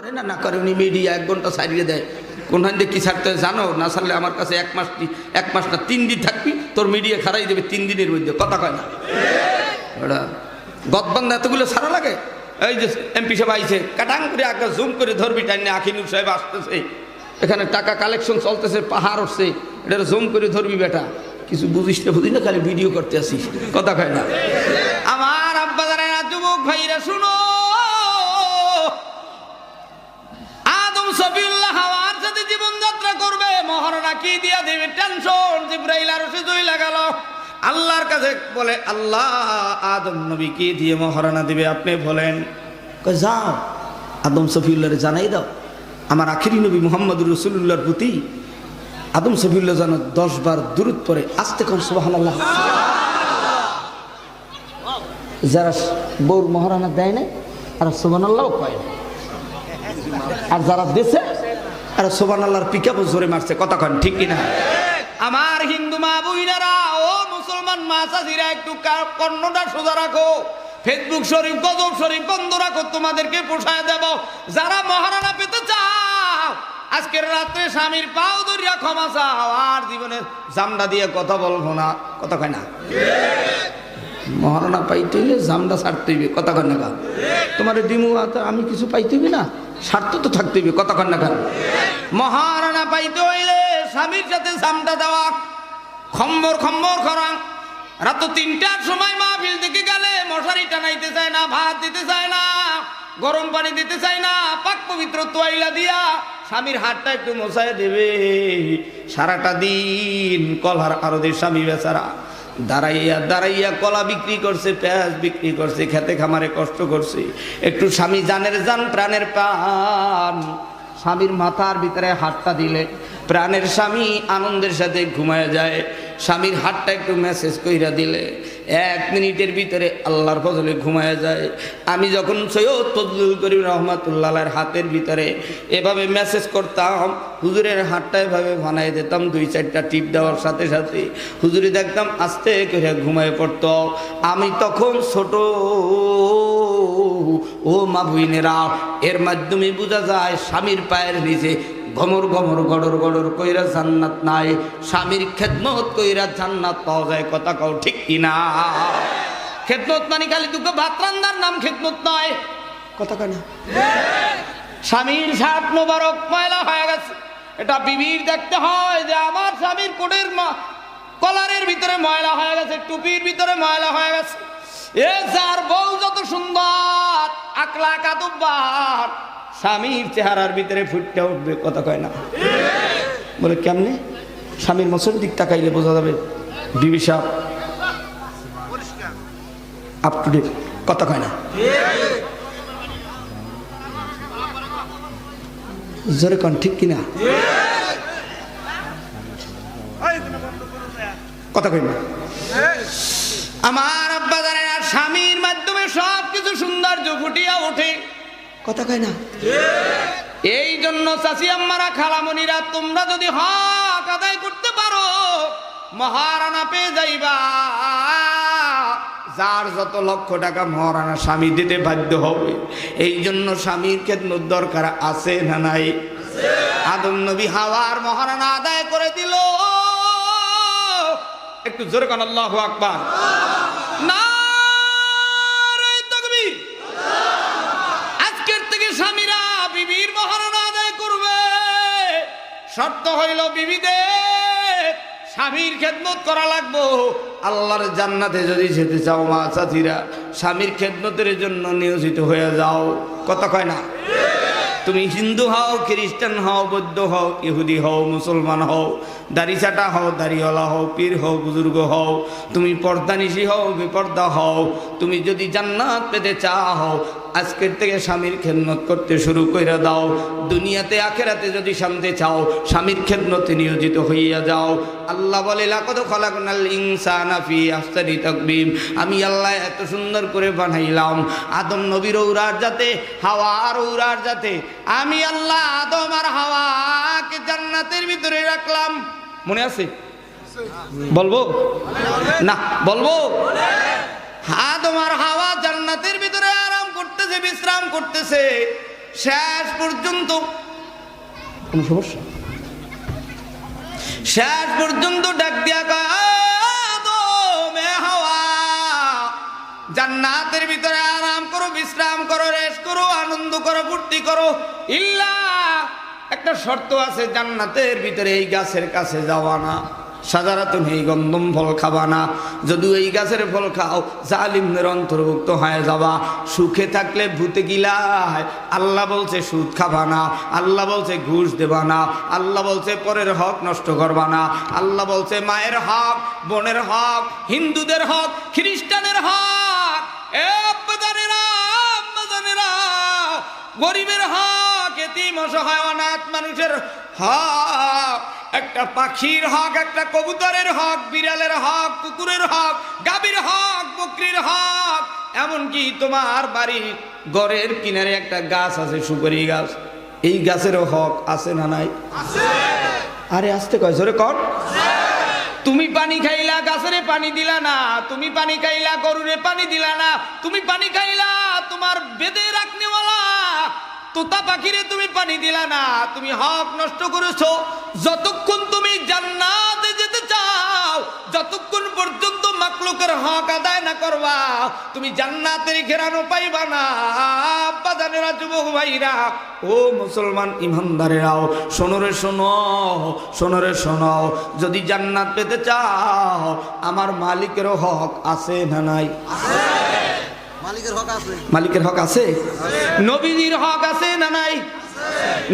করে, না না, করে উনি মিডিয়া এক ঘণ্টা সারিয়ে দেয়। কোনখান দিয়ে কি ছাড়তে জানো? না ছাড়লে আমার কাছে এক মাস এক মাস না, তিন দিন থাকবি, তোর মিডিয়া খারাই দেবে তিন দিনের মধ্যে। কথা কয় না। ওটা গদবান্ধা এতগুলো সারা লাগে? এই যে এমপি সাহেব আইছে, কাটাং করে আগে জুম করে ধরবি টাইম টাইনে আখিনুর সাহেব আসতেছে। এখানে টাকা কালেকশন চলতেছে, পাহাড় উঠছে। এটা জুম করে ধরবি বেটা। কিছু বুঝিস না বুঝি না, খালি ভিডিও করতে আসিস। কথা কয় না। আমার আব্বা জানেন যুবক ভাইরা শুনো। জীবনযাত্রা করবে টেনশন আল্লাহর কাছে বলে, আল্লাহ, আদম নবী দিয়ে দিবে? আপনি বলেন আদম জানাই দাও। আমার আখিরি নবী মোহাম্মদ রসুল্লাহর প্রতি আদম সফিউল্লাহ যেন দশ বার দূরত পরে আসতে কম সুবাহান যারা বউর মহারানা দেয় না আর সুবান কয় না আর যারা দেশে, আর সোবান আল্লাহর পিকাপও জোরে মারছে কন, ঠিক কিনা? আমার হিন্দু মা বুইনারা ও মুসলমান মা চাষিরা, একটু কর্ণটা সোজা রাখো। ফেসবুক শরীফ, গজব শরীফ বন্ধ রাখো, তোমাদেরকে পোষায় দেব। যারা মহারানা পেতে চাও, আজকের রাত্রে স্বামীর পাও ধরিয়া ক্ষমা চাও, আর জীবনে জামডা দিয়ে কথা বলব না, কথা কয় না। মহারণা পাইতে জামটা ছাড়তে হইবে কন না তোমার ডিমু আমি কিছু পাইতে না? স্বার্থ তো থাকতে কথা কন না গান মহারণা পাইতে হইলে স্বামীর সাথে জামটা দেওয়া, খম্বর খম্বর করা। রাত তিনটার সময় মাহফিল দিকে গেলে মশারি টানাইতে চায় না, ভাত দিতে চায় না, গরম পানি দিতে চায় না, পাক পবিত্র তোয়াইলা দিয়া স্বামীর হাতটা একটু মশায় দেবে। সারাটা দিন কলহার আরদের স্বামী বেচারা। দাঁড়াইয়া দাঁড়াইয়া কলা বিক্রি করছে, পেঁয়াজ বিক্রি করছে, খেতে খামারে কষ্ট করছে। একটু স্বামী জানের জান, প্রাণের প্রাণ স্বামীর মাথার ভিতরে হাতটা দিলে প্রাণের স্বামী আনন্দের সাথে ঘুমায় যায়। স্বামীর হাতটা একটু মেসেজ কইরা দিলে। এক মিনিটের ভিতরে আল্লাহর ফজলে ঘুমায় যায়। আমি যখন সৈয়দ তজলুল করিম রহমাতুল্লাহের হাতের ভিতরে এভাবে মেসেজ করতাম, হুজুরের হাতটা এভাবে বানাই দিতাম, দুই চারটা টিপ দেওয়ার সাথে সাথে। হুজুরি দেখতাম আস্তে করে ঘুমায় পড়তো। আমি তখন ছোট, ও মা বুইনেরা এর মাধ্যমে বোঝা যায় স্বামীর পায়ের নিচে গমর ঘমর গড়র গড়র কইরা জান্নাত নাই। স্বামীর খেদমত কইরা জান্নাত পাওয়া যায়, কথা কও ঠিক কিনা? খেদমত মানে খালি দুঃখ ভাত রান্নার নাম খেদমত নয়। কথা কয় না? স্বামীর সাত মোবারক ময়লা হয়ে গেছে। এটা বিবির দেখতে হয় যে আমার স্বামীর কোটের মা- কলারের ভিতরে ময়লা হয়ে গেছে, টুপির ভিতরে ময়লা হয়ে গেছে। এ যার বউ যত সুন্দর আকলা কাতুব্বার স্বামীর চেহারার ভিতরে ফুটতে উঠবে, কথা কয় না। বলে, কেমনে? স্বামীর মসুর দিক তাকাইলে বোঝা যাবে, বিবি সাহ আপ টু ডেট কথা কয় না। জোরে কন, ঠিক কিনা? কথা কই না। আমার কথা কয় না। এই জন্য চাষি আম্মারা খালামণিরা, তোমরা যদি হক আদায় করতে পারো, মহারানা পেয়ে যাইবা। যার যত লক্ষ টাকা মহারানা স্বামী দিতে বাধ্য হবে এই জন্য স্বামীর খেদমত দরকার আছে না নাই? আদম নবী হাওয়ার মহারানা আদায় করে দিল। একটু জোরে কান, আল্লাহ আকবার। শর্ত হইল বিবিদের স্বামীর খেদমত করা লাগবো। আল্লাহর জান্নাতে যদি যেতে চাও মা সাথীরা স্বামীর খেদমতের জন্য নিয়োজিত হয়ে যাও। কথা কয় না? তুমি হিন্দু হও, খ্রিস্টান হও, বৌদ্ধ হও, ইহুদি হও, মুসলমান হও, দাড়িচাটা হও, দাড়িওয়ালা হও, পীর হও, বুজুর্গ হও, তুমি পর্দানিশি হও, বিপর্দা হও, তুমি যদি জান্নাত পেতে চাও আজকের থেকে স্বামীর খেদমত করতে শুরু করে দাও। দুনিয়াতে আখেরাতে যদি শান্তি চাও, স্বামীর খেদমতে নিয়োজিত হইয়া যাও। আল্লাহ বলে আহসানি আমি আল্লাহ এত সুন্দর করে বানাইলাম। আদম নবীর ঔরার যাতে হাওয়া আর ঔরার যাতে আমি আল্লাহ আদম আর হাওয়াকে জান্নাতের ভিতরে রাখলাম। মনে আছে? বলব? না, বলব? আদম আর হাওয়া জান্নাতের ভিতরে করতেছে বিশ্রাম করতেছে শেষ পর্যন্ত কোনো সমস্যা? শেষ পর্যন্ত ডাক দিয়া কয়, "আদম, এ হাওয়া, জান্নাতের ভিতরে আরাম করো বিশ্রাম করো রেস্ট করো আনন্দ করো ফুর্তি করো। ইল্লা একটা শর্ত আছে জান্নাতের ভিতরে এই গাছের কাছে যাওয়া না। সাধারণত এই গন্ধম ফল খাবা না যদি এই গাছের ফল খাও, জালিমদের অন্তর্ভুক্ত হয়ে যাবা। সুখে থাকলে ভূতে গিলায়। আল্লাহ বলছে, সুদ খাবা না আল্লাহ বলছে, ঘুষ দেবা না আল্লাহ বলছে, পরের হক নষ্ট করবা না আল্লাহ বলছে, মায়ের হক, বোনের হক, হিন্দুদের হক, খ্রিস্টানের হক। গরিবের হক, এতিম অসহায়, অনাথ মানুষের হক। একটা পাখির হক একটা কবুতরের হক বিড়ালের হক কুকুরের হক গাভীর হক বকরির হক। এমনকি তোমার বাড়ি ঘরের কিনারে একটা গাছ আছে সুপারি গাছ। এই গাছেরও হক আছে না নাই? আরে আসতে কয় জোরে কর তুমি পানি খাইলা গাছেরে পানি দিলা না। তুমি পানি খাইলা গরুরে পানি দিলা না। তুমি পানি খাইলা তোমার বেদে রাখনেওয়ালা। তোতা পাখিরে তুমি পানি দিলা না। তুমি হক নষ্ট করেছ। যতক্ষণ তুমি জান্নাতে যেতে চাও যতক্ষণ পর্যন্ত মাকলুকের হক আদায় না করবা তুমি জান্নাতের ঘেরানো পাইবা না। বাজানেরা যুবক ভাইরা ও মুসলমান ইমানদারেরাও শোনরে শোনো শোনরে শোনো যদি জান্নাত পেতে চাও আমার মালিকেরও হক আছে না নাই? মালিকের হক আছে। মালিকের হক আছে? নবীজির হক আছে না নাই?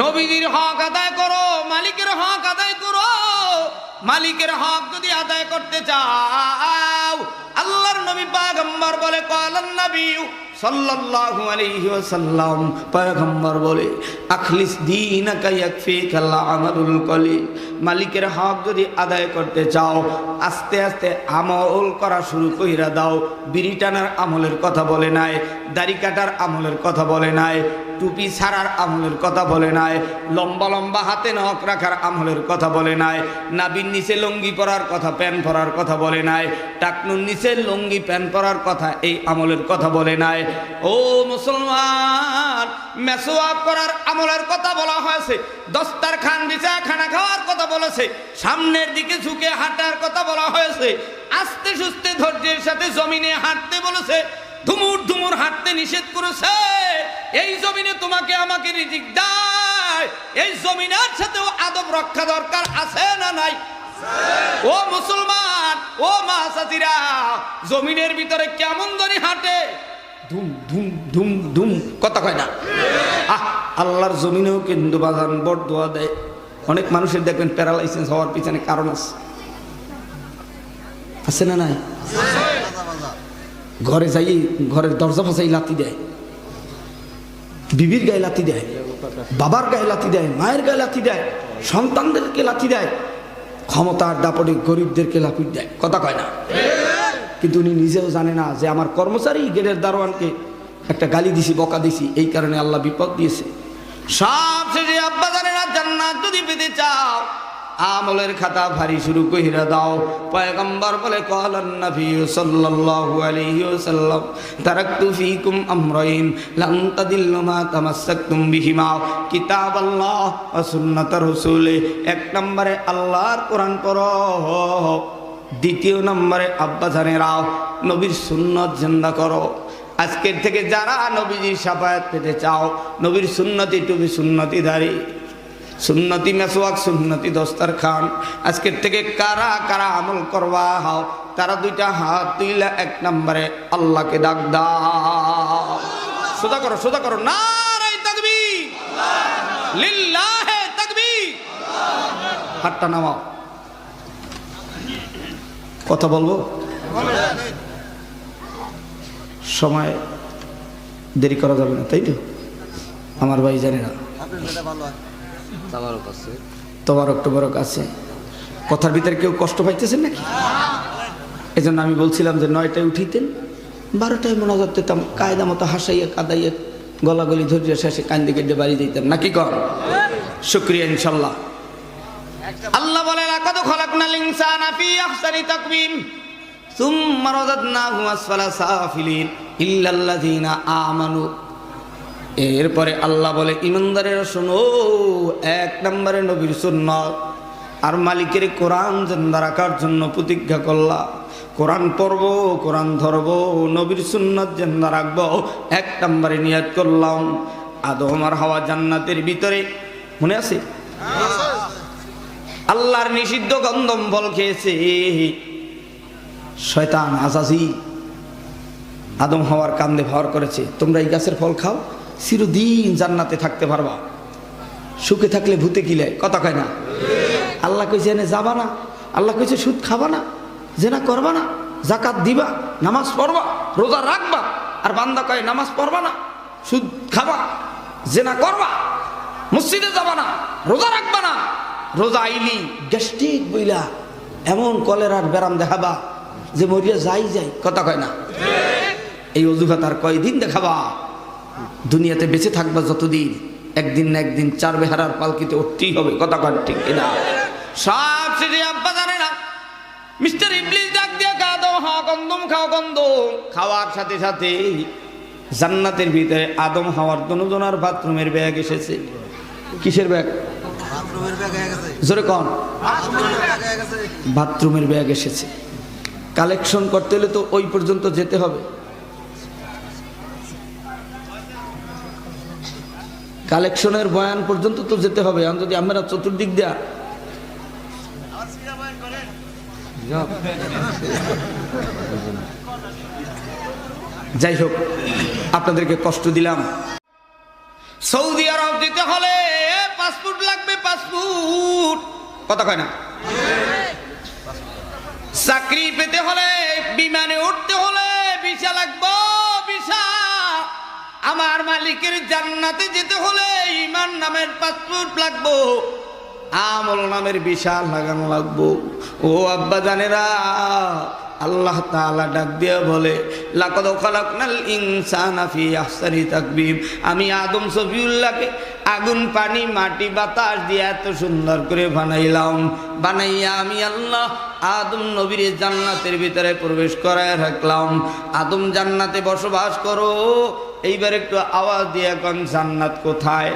নবীজির হক আদায় করো, মালিকের হক আদায় করো। মালিকের হক যদি আদায় করতে চাও, আল্লাহর নবী পাগম্বর বলে, কলান নবী মালিকের হক যদি আদায় করতে চাও, আস্তে আস্তে আমল করা শুরু কইরা দাও। বিড়ি টানার আমলের কথা বলে নাই, দাড়ি কাটার আমলের কথা বলে নাই। টুপি ছাড়ার আমলের কথা বলে নাই, লম্বা লম্বা হাতে নখ রাখার আমলের কথা বলে নাই, নাবির নিচে লঙ্গি পরার কথা প্যান পরার কথা বলে নাই, টাকনুর নিচে লঙ্গি প্যান পরার কথা এই আমলের কথা বলে নাই। ও মুসলমান মেসোয়াব করার আমলের কথা বলা হয়েছে দস্তার খান বিছা খানা খাওয়ার কথা বলেছে, সামনের দিকে ঝুঁকে হাঁটার কথা বলা হয়েছে, আস্তে সুস্তে ধৈর্যের সাথে জমিনে হাঁটতে বলেছে, ধুমুর ধুমুর হাঁটতে নিষেধ করেছে। এই জমিনে তোমাকে আমাকে রিজিক দেয়। এই জমিনের সাথেও আদব রক্ষা দরকার আছে না নাই? ও মুসলমান, ও মা সাথীরা, জমিনের ভিতরে কেমন ধরে হাঁটে। ধুম ধুম ধুম ধুম, কথা কয় না। আহ, আল্লাহর জমিনেও কিন্তু বাজান বড় দোয়া। দেয় অনেক মানুষের দেখবেন প্যারালাইসিস হওয়ার পিছনে কারণ আছে। আছে না নাই? ঘরে যাই, ঘরের দরজা ফাঁসাই লাতি দেয়। বিবির গায়ে লাথি দেয়, বাবার গায়ে লাথি দেয়, মায়ের গায়ে লাথি দেয়, সন্তানদেরকে লাথি দেয়, ক্ষমতার দাপটে গরিবদেরকে লাফি দেয়। কথা কয় না? কিন্তু উনি নিজেও জানে না যে আমার কর্মচারী গেটের দারোয়ানকে একটা গালি দিছি, বকা দিছি, এই কারণে আল্লাহ বিপদ দিয়েছে। সব শেষে আব্বা জানে না, জান্নাত যদি পেতে চাও আমলের খাতা ভারী শুরু কইরা দাও। পয়গম্বর বলে এক নম্বরে আল্লাহর কোরআন পড়ো। দ্বিতীয় নম্বরে আব্বা জানেরাও নবীর সুন্নত জিন্দা করো। আজকের থেকে যারা নবীজির সাফায়াত পেতে চাও, নবীর সুন্নতি টুবি সুন্নতি দাঁড়ি সুন্নতি মেসোয়াক সুন্নতি দস্তার খান। আজকের থেকে কারা কারা আমল করবা? হাও, তারা দুইটা হাত তুইলা এক নম্বরে আল্লাহকে ডাক সোজা করো সোজা করো। নারাই তাকবি লিল্লাহে তাকবি হাতটা নামাও। কথা বলব? সময় দেরি করা যাবে না, তাই তো? আমার ভাই জানে না তোমার অক্টোবরক আছে। কথার ভিতরে কেউ কষ্ট পাইতেছেন নাকি? এই জন্য আমি বলছিলাম যে নয়টায় উঠিতেন বারোটায় মোনাজাত দিতাম কায়দা মতো হাসাইয়া কাদাইয়া গলাগলি ধরিয়া শেষে কান্দি কেটে বাড়ি দিতাম নাকি কর? শুক্রিয়া ইনশাল্লাহ। আল্লাহ বলে লাকাদ খলাকনাল ইনসানা ফি আহসানি তাকওয়িম সুম্মা রাদাদনাহু আসফালা সাফিলিন ইল্লাল্লাযিনা আমানু এরপরে আল্লাহ বলে, ইমানদারেরা শোনো, এক নম্বরে নবীর সুন্নত, আর মালিকের কোরআন জিন্দা রাখার জন্য প্রতিজ্ঞা করলা। কোরআন পড়ব, কোরআন ধরব, নবীর সুন্নত জিন্দা রাখব, এক নম্বরে নিয়াত করলাম। আদম আর হাওয়া জান্নাতের ভিতরে, মনে আছে? আল্লাহর নিষিদ্ধ গন্ধম ফল খেয়েছে। শয়তান আজাজি আদম হওয়ার কান্দে ভর করেছে। তোমরা এই গাছের ফল খাও? চিরদিন জান্নাতে থাকতে পারবা। সুখে থাকলে ভূতে কিলায় কথা কয় না? আল্লাহ কইছে, এনে যাবা না। আল্লাহ কইছে, সুদ খাবা না, জেনা করবা না জাকাত দিবা, নামাজ পড়বা, রোজা রাখবা। আর বান্দা কয়, নামাজ পড়বা না, সুদ খাবা, জেনা করবা, মসজিদে যাবা না, রোজা রাখবা না। রোজা আইলি, গ্যাস্ট্রিক বইলা এমন কলেরার ব্যারাম দেখাবা যে মরিয়া যাই যাই, কথা কয় না? এই অজুহাত আর কয়দিন দেখাবা? দুনিয়াতে বেঁচে থাকবা যতদিন একদিন না একদিন চার বেহারার পালকিতে উঠতেই হবে কথা কয় ঠিক কিনা? সব শেষে আব্বা জানে না। মিস্টার ইবলিস ডাক দিয়ে দাও হা গন্দম খাও গন্দম খাওয়ার সাথে সাথে জান্নাতের ভিতরে আদম হাওয়ার দনুজনার বাথরুমের ব্যাগ এসেছে। কিসের ব্যাগ? বাথরুমের ব্যাগ গেছে। জোরে কন। বাথরুমের ব্যাগ এসেছে। কালেকশন করতে হলে তো ওই পর্যন্ত যেতে হবে। কালেকশনের বয়ান পর্যন্ত তো যেতে হবে। এখন যদি আমরা চতুর্দিক দেয়া যাই হোক, আপনাদেরকে কষ্ট দিলাম। সৌদি আরব দিতে হলে পাসপোর্ট লাগবে, পাসপোর্ট। কথা কয় না? চাকরি পেতে হলে, বিমানে উঠতে হলে ভিসা লাগবো, ভিসা। আমার মালিকের জান্নাতে যেতে হলে ইমান নামের পাসপোর্ট লাগবো, আমল নামের বিশাল লাগানো লাগবো। ও আব্বা জানেরা, আল্লাহ তাআলা ডাক দিয়ে বলে আমি আদম সফিউল্লাহকে আগুন, পানি, মাটি, বাতাস দিয়ে এত সুন্দর করে বানাইলাম। বানাইয়া আমি আল্লাহ আদম নবীর জান্নাতের ভিতরে প্রবেশ করায় রাখলাম। আদম জান্নাতে বসবাস করো এইবার একটু আওয়াজ দিয়ে এখন জান্নাত কোথায়?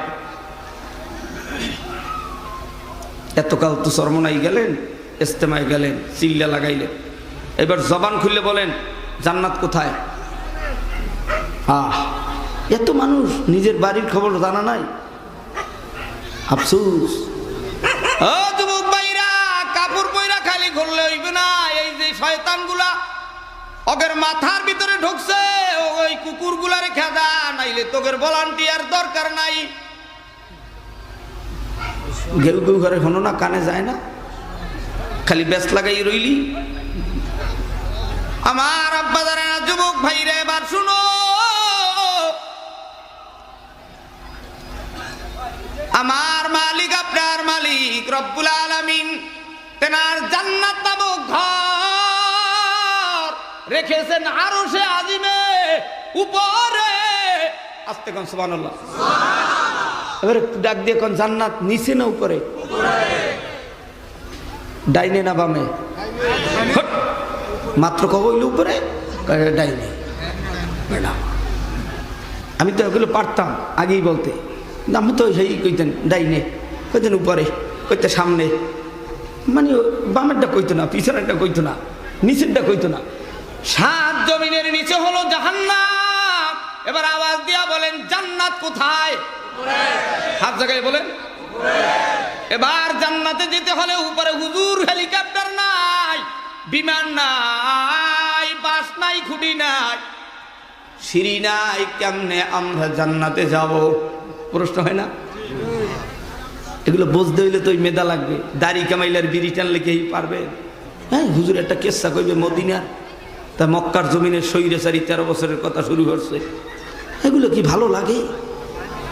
এতকাল তো সরমনাই গেলেন, ইস্তেমায় গেলেন, চিল্লা লাগাইলেন। এবার জবান খুললে বলেন, জান্নাত কোথায়? আহ এত মানুষ, নিজের বাড়ির খবর জানা নাই। আফসুস। যুবক ভাইরা, কাপড় পয়রা খালি ঘুরলে হইবে না, এই যে শয়তানগুলা ওদের মাথার ভিতরে ঢুকছে, ওই কুকুরগুলারে খেদা, নাইলে তোদের ভলান্টিয়ার দরকার নাই। ঘেউ ঘেউ ঘরে হনো না, কানে যায় না? খালি ব্যস্ত লাগাই রইলি? আমার আব্বা না যুবক ভাইরা, এবার শুনো। আমার মালিক, আপনার মালিক, রব্বুল আলামিন, তেনার জান্নাত নামক ঘর রেখেছেন আরও সে আজিমে, উপরে। আস্তে কোন সুবহানাল্লাহ। এবারে ডাক দিয়ে কোন জান্নাত নিচে না উপরে? ডাইনে না বামে? মাত্র কব হইল উপরে ডাইনে? ম্যাডাম আমি তো এগুলো পারতাম আগেই বলতে। আমি তো সেই কইতেন ডাইনে, কইতেন উপরে, কইতে সামনে। মানে বামেরটা কইতো না, পিছনেরটা কইতো না, নিচেরটা কইতো না। সাত জমিনের নিচে হলো জাহান্নাম। এবার আওয়াজ দিয়া বলেন, জান্নাত কোথায়? হাত জায়গায় বলেন। এবার জান্নাতে যেতে হলে উপরে হুজুর হেলিকপ্টার নাই, বিমান নাই, বাস নাই, খুঁটি নাই। সিঁড়ি নাই, কেমনে আমরা জান্নাতে যাব? প্রশ্ন হয় না? এগুলো বুঝতে হইলে তো মেধা লাগবে। দাড়ি কামাইলার বিড়ি টানলে কেই পারবে? হ্যাঁ হুজুর একটা কেসা কইবে, মদিনার তা মক্কার জমিনের সৈরাচারি তেরো বছরের কথা শুরু করছে এগুলো কি ভালো লাগে?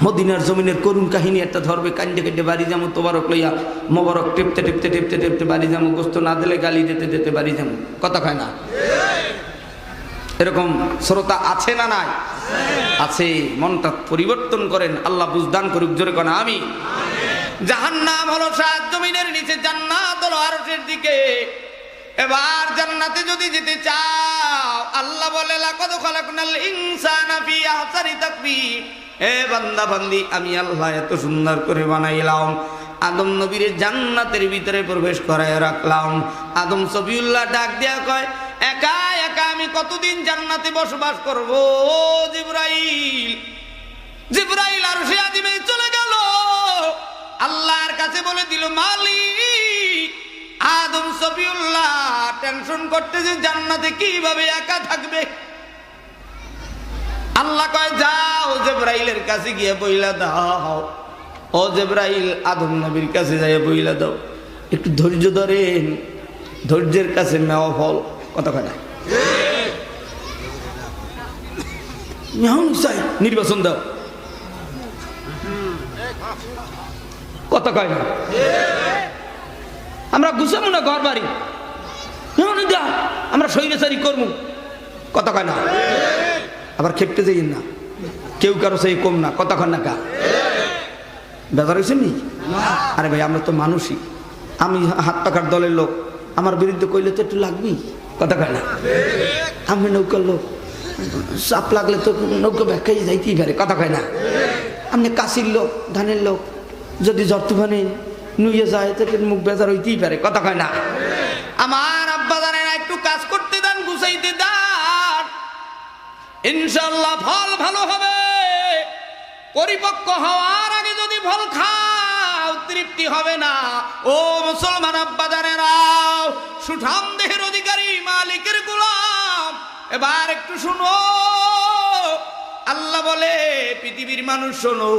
মদিনার জমিনের করুণ কাহিনী একটা ধরবে, কান্দে কেটে বাড়ি যাব, তোবারক লইয়া মোবারক টেপতে টেপতে টেপতে টেপতে বাড়ি যাব, গোস্ত না দিলে গালি দিতে দিতে বাড়ি যাব। কথা কয় না? এরকম শ্রোতা আছে না নাই? আছে, মনটা পরিবর্তন করেন, আল্লাহ বুঝদান করুক, জোরে কেন আমি জাহান্নাম হলো সাত জমিনের নিচে জান্নাত হলো আরশের দিকে। এবার জান্নাতে যদি যেতে চাও, আল্লাহ বলে, লাকাদ খালাকনাল ইনসানা ফি আহসানি তাকবীর এ বান্দা বান্দি আমি আল্লাহ এত সুন্দর করে বানাইলাম। আদম নবীর জান্নাতের ভিতরে প্রবেশ করায় রাখলাম। আদম সফিউল্লাহ ডাক দেয়া কয়, একা একা আমি কতদিন জান্নাতে বসবাস করব? জিব্রাইল জিব্রাইল আর সে আদিমে চলে গেল। আল্লাহর কাছে বলে দিল, মালিক আদম সফিউল্লাহ, টেনশন করতে যে জান্নাতে কীভাবে একা থাকবে? আল্লাহ কয়, যাও জেব্রাইলের কাছে গিয়ে বইলা দাও। ও জেব্রাইল, আদম নবীর কাছে যাই বইলা দাও। একটু ধৈর্য ধরেন। ধৈর্যের কাছে নেওয়া ফল। কত কথা চাই নির্বাচন দাও। কত কয় না? আমরা গুছাবো না ঘর বাড়ি? আমরা সৈরাচারি করব। কত কয় না? আবার খেপতে যাই না। কেউ কারও সেই কম না কতক্ষণ না কা বেজার হয়েছে নি? আরে ভাই, আমরা তো মানুষই। আমি হাত পাখার দলের লোক। আমার বিরুদ্ধে কইলে তো একটু লাগবেই। কথা কয় না? আমি নৌকার লোক। চাপ লাগলে তো নৌকা ব্যাখ্যাই যাইতেই পারে। কথা কয় না? আপনি কাশির লোক, ধানের লোক। যদি জ্বর তুফানে নুয়ে যায় মুখ বেজার হইতেই পারে, কথা কয় না। আমার আব্বা জানেন একটু কাজ করতে দেন, গুছাইতে দেন। ইনশাল্লাহ ফল ভালো হবে। পরিপক্ক হওয়ার আগে যদি ফল খাও, তৃপ্তি হবে না। ও মুসলমান আব্বা আব্বাদানেরাও সুঠাম দেহের অধিকারী, মালিকের গোলাম। এবার একটু শুনো। আল্লাহ বলে, পৃথিবীর মানুষ শোনো।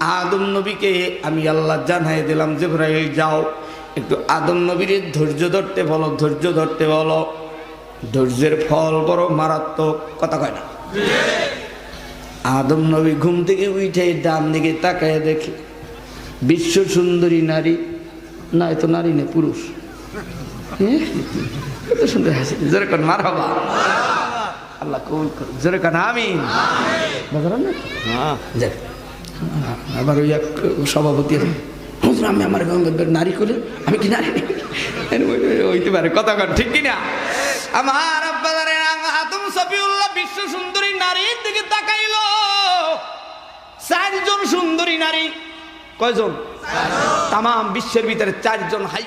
আদম নবীকে আমি আল্লাহ জানাই দিলাম যে যাও। একটু আদম নবীর ধৈর্য ধরতে বলো ধৈর্য ধরতে বলো। ধৈর্যের ফল বড় মারাত্মক কথা কয় না। আদম নবী ঘুম থেকে উঠে ডান দিকে তাকায় দেখে বিশ্ব সুন্দরী নারী না এ তো নারী না পুরুষ। হ্যাঁ? সুন্দর হাসি। মার হবা আল্লাহ কবুল করুন আমি না? যাক। আবার ওই এক সভাপতি আছে হুজুর, আমি আমার নারী করে আমি কি নারী? হইতে পারে কথা কর ঠিক কিনা? আমার আব্বাদারে আদম সফিউল্লাহ বিশ্ব সুন্দরী নারীর দিকে তাকাইল। চারজন সুন্দরী নারী। কয়জন? তাম বিশ্বের ভিতরে চারজন হাই